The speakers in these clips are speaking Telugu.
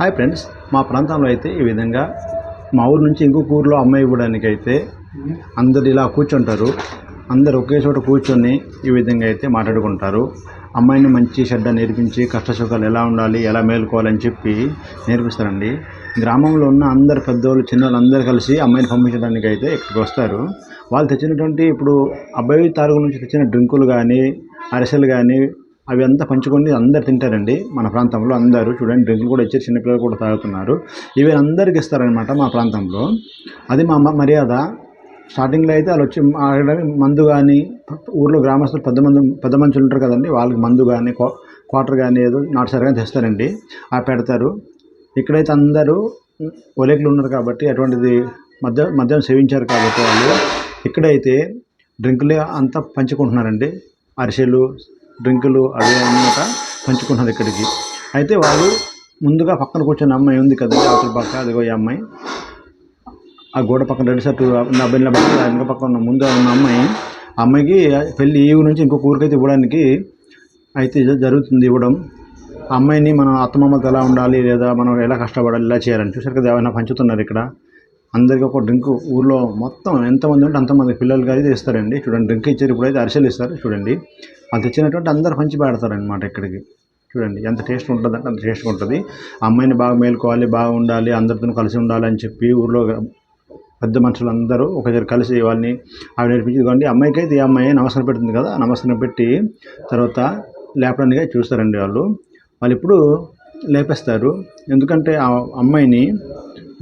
హాయ్ ఫ్రెండ్స్ మా ప్రాంతంలో అయితే ఈ విధంగా మా ఊరు నుంచి ఇంకొక ఊరిలో అమ్మాయి ఇవ్వడానికి అయితే అందరు ఇలా కూర్చుంటారు. అందరు ఒకే చోట కూర్చొని ఈ విధంగా అయితే మాట్లాడుకుంటారు. అమ్మాయిని మంచి చెడ్డ నేర్పించి కష్టసుఖాలు ఎలా ఉండాలి ఎలా మేలుకోవాలని చెప్పి నేర్పిస్తారండి. గ్రామంలో ఉన్న అందరు పెద్దోళ్ళు చిన్నోళ్ళు అందరు కలిసి అమ్మాయిని పంపించడానికి అయితే ఇక్కడికి వస్తారు. వాళ్ళు తెచ్చినటువంటి ఇప్పుడు అబ్బాయి తారుగు నుంచి తెచ్చిన డ్రింకులు కానీ అరిసెలు కానీ అవి అంతా పంచుకొని అందరు తింటారండి. మన ప్రాంతంలో అందరూ చూడండి డ్రింకులు కూడా ఇచ్చారు చిన్నపిల్లలు కూడా తాగుతున్నారు. ఇవి అందరికి ఇస్తారనమాట మా ప్రాంతంలో. అది మా మ- మర్యాద. స్టార్టింగ్లో అయితే వాళ్ళు వచ్చి మందు కానీ ఊర్లో గ్రామస్తులు పెద్ద మంది పెద్ద మనుషులు ఉంటారు కదండి వాళ్ళకి మందు కానీ క్వార్టర్ కానీ ఏదో నాటుసారి కానీ తెస్తారండి. ఆ పెడతారు. ఇక్కడైతే అందరూ ఒలేకులు ఉన్నారు కాబట్టి అటువంటిది మద్య మద్యం సేవించారు కాబట్టి వాళ్ళు. ఇక్కడైతే డ్రింకులే అంతా పంచుకుంటున్నారండి. అరిసెలు డ్రింకులు అవి అన్నమాట పంచుకున్నారు ఇక్కడికి. అయితే వాళ్ళు ముందుగా పక్కన కూర్చున్న అమ్మాయి ఉంది కదా అవతల పక్క అదిగో ఈ అమ్మాయి. ఆ గోడ పక్కన రెడ్ షర్ట్ నా బెల్ల పక్కన వెనక పక్కన ఉన్న ముందు ఉన్న అమ్మాయి. ఆ అమ్మాయికి పెళ్ళి ఈ ఊరు నుంచి ఇంకొక ఊరికైతే ఇవ్వడానికి అయితే జరుగుతుంది ఇవ్వడం. అమ్మాయిని మనం అత్తమామతో ఎలా ఉండాలి లేదా మనం ఎలా కష్టపడాలి ఇలా చేయాలని చూసారు కదా ఏమైనా పంచుతున్నారు ఇక్కడ? అందరికీ ఒక డ్రింక్ ఊర్లో మొత్తం ఎంతమంది ఉంటే అంతమంది పిల్లలకి అయితే ఇస్తారండి. చూడండి డ్రింక్ ఇచ్చారు ఇప్పుడైతే అరిసెలు ఇస్తారు చూడండి. వాళ్ళు తెచ్చినటువంటి అందరు పంచి పెడతారనమాట ఇక్కడికి. చూడండి ఎంత టేస్ట్ ఉంటుంది అంటే అంత టేస్ట్గా ఉంటుంది. అమ్మాయిని బాగా మేలుకోవాలి బాగా ఉండాలి అందరితో కలిసి ఉండాలి అని చెప్పి ఊర్లో పెద్ద మనుషులు అందరూ కలిసి వాళ్ళని ఆవిడ నేర్పించుకోండి అమ్మాయికి అయితే ఈ అమ్మాయి నమస్కారం పెడుతుంది కదా నమస్కారం పెట్టి తర్వాత లేపడానికి చూస్తారండి వాళ్ళు. వాళ్ళు ఇప్పుడు లేపేస్తారు. ఎందుకంటే ఆ అమ్మాయిని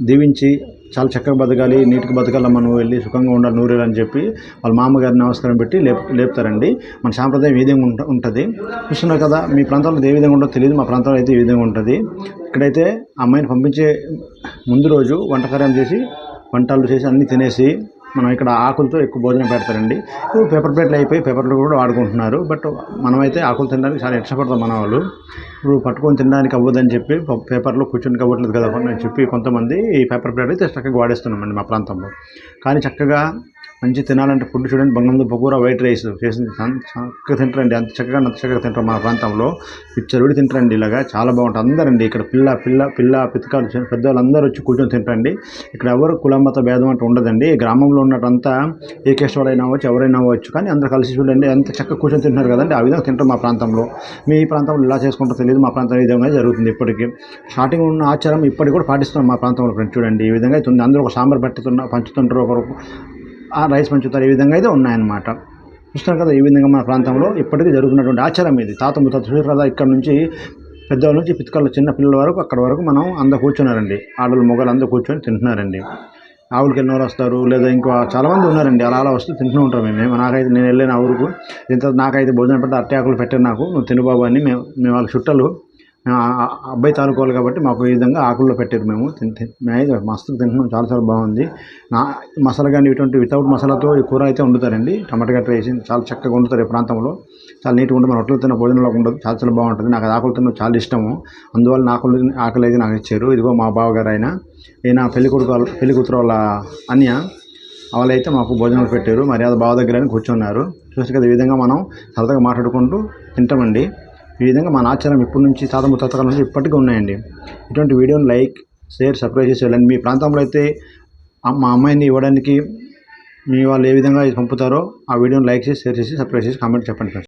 దీవించి చాలా చక్కగా బతకాలి నీటికి బతకాలి మనం వెళ్ళి సుఖంగా ఉండాలి నూరేళ్ళు అని చెప్పి వాళ్ళ మామగారిని నమస్కారం పెట్టి లేపు లేపుతారండి. మన సాంప్రదాయం ఏ విధంగా ఉంట ఉంటుంది. చూస్తున్నారు కదా మీ ప్రాంతంలో ఏ విధంగా ఉంటుందో తెలియదు మా ప్రాంతంలో అయితే ఈ విధంగా ఉంటుంది. ఇక్కడైతే ఆ అమ్మాయిని పంపించే ముందు రోజు వంటకార్యం చేసి వంటలు చేసి అన్నీ తినేసి మనం ఇక్కడ ఆకులతో ఎక్కువ భోజనం పెడతారండి. పేపర్ ప్లేట్లు అయిపోయి పేపర్లు కూడా వాడుకుంటున్నారు. బట్ మనమైతే ఆకులు తినడానికి చాలా ఇష్టపడతాం మన వాళ్ళు ఇప్పుడు పట్టుకొని తినడానికి అవ్వదని చెప్పి పేపర్లో కూర్చొని అవ్వట్లేదు కదా అని చెప్పి కొంతమంది ఈ పేపర్ ప్లేట్ అయితే చక్కగా వాడేస్తున్నామండి మా ప్రాంతంలో. కానీ చక్కగా మంచి తినాలంటే ఫుడ్ చూడండి. బంగాళదుంప కూర వైట్ రైస్ చేసింది. చక్కగా తింటారండి. అంత చక్కగా అంత చక్కగా తింటారు మా ప్రాంతంలో. పిచ్చరుడి తింటారండి ఇలాగా. చాలా బాగుంటుంది. అందరండి ఇక్కడ పిల్ల పిల్ల పిల్ల పితకాలు పెద్దవాళ్ళు అందరూ వచ్చి కూర్చొని తింటారండి. ఇక్కడ ఎవరు కులమత భేదం అంటే ఉండదండి. గ్రామంలో ఉన్నట్టంతా ఏ కేస్ట్ అవ్వచ్చు ఎవరైనా అవ్వచ్చు. కానీ అందరూ కలిసి చూడండి ఎంత చక్కగా కూర్చొని తింటున్నారు కదండి. ఆ విధంగా తింటారు మా ప్రాంతంలో. మీ ప్రాంతంలో ఇలా చేసుకుంటారో తెలియదు. మా ప్రాంతంలో ఈ విధంగా జరుగుతుంది ఇప్పటికీ. స్టార్టింగ్ ఉన్న ఆచారం ఇప్పటికి కూడా పాటిస్తున్నారు మా ప్రాంతంలో ఫ్రెండ్ చూడండి ఈ విధంగా అయితే ఉంది. అందరూ ఒక సాంబార్ పట్టుతున్న పంచుతుంటారు ఒకరు ఆ రైస్ పంచుతారు ఈ విధంగా అయితే ఉన్నాయన్నమాట. చూస్తున్నారు కదా ఈ విధంగా మన ప్రాంతంలో ఇప్పటికీ జరుగుతున్నటువంటి ఆచారం ఇది. తాత ముత్తాత చూసారు ఇక్కడ నుంచి పెద్దవాళ్ళ నుంచి పితకాళ్ళ చిన్న పిల్లల వరకు అక్కడ వరకు మనం అందరు కూర్చున్నారండి. ఆడలు మొగలు అందరూ కూర్చొని తింటున్నారండి. ఆవులకి వెళ్ళిన వాళ్ళు వస్తారు లేదా ఇంకో చాలామంది ఉన్నారండి. అలా అలా వస్తూ తింటూ ఉంటాం మేము. నాకైతే నేను వెళ్ళిన ఆ ఊరుకు ఇంత నాకైతే భోజనం పెడితే అట్టే ఆకులు పెట్టారు నాకు. నువ్వు తిను బాబు అని మేము మేము వాళ్ళ చుట్టాలు అబ్బాయి తాలూకోవాలి కాబట్టి మాకు ఈ విధంగా ఆకుల్లో పెట్టారు మేము. మేము మస్తు తింటున్నాం చాలా చాలా బాగుంది. నా మసాలా కానీ ఇటువంటి వితౌట్ మసాలాతో ఈ కూర అయితే వండుతారండి. టమాటా గట్ట వేసి చాలా చక్కగా వండుతారు ఈ ప్రాంతంలో. చాలా నీట్గా ఉంటుంది మన హోటల్ తిన్న భోజనంలో ఉండదు చాలా చాలా బాగుంటుంది. నాకు ఆకులు తిన్న చాలా ఇష్టము. అందువల్ల నాకు ఆకలి అయితే నాకు ఇచ్చారు. ఇదిగో మా బావగారు ఆయన. ఈయన పెళ్ళి కొడుకు వాళ్ళ పెళ్ళి కూతురు వాళ్ళ అన్య వాళ్ళైతే మాకు భోజనాలు పెట్టారు. మర్యాద బావ దగ్గర కూర్చున్నారు. చూసి కదా ఈ విధంగా మనం సరదాగా మాట్లాడుకుంటూ తింటామండి. ఈ విధంగా మన ఆచారం ఇప్పటి నుంచి తాత ముత్తాతల నుంచి ఇప్పటికీ ఉన్నాయండి. ఇటువంటి వీడియోని లైక్ షేర్ సబ్స్క్రైబ్ చేసి వెళ్ళండి మీ ప్రాంతంలో అయితే మా అమ్మాయిని ఇవ్వడానికి మీ వాళ్ళు ఏ విధంగా పంపుతారో ఆ వీడియోని లైక్ చేసి షేర్ చేసి సబ్స్క్రైబ్ చేసి కామెంట్ చెప్పండి ఫ్రెండ్స్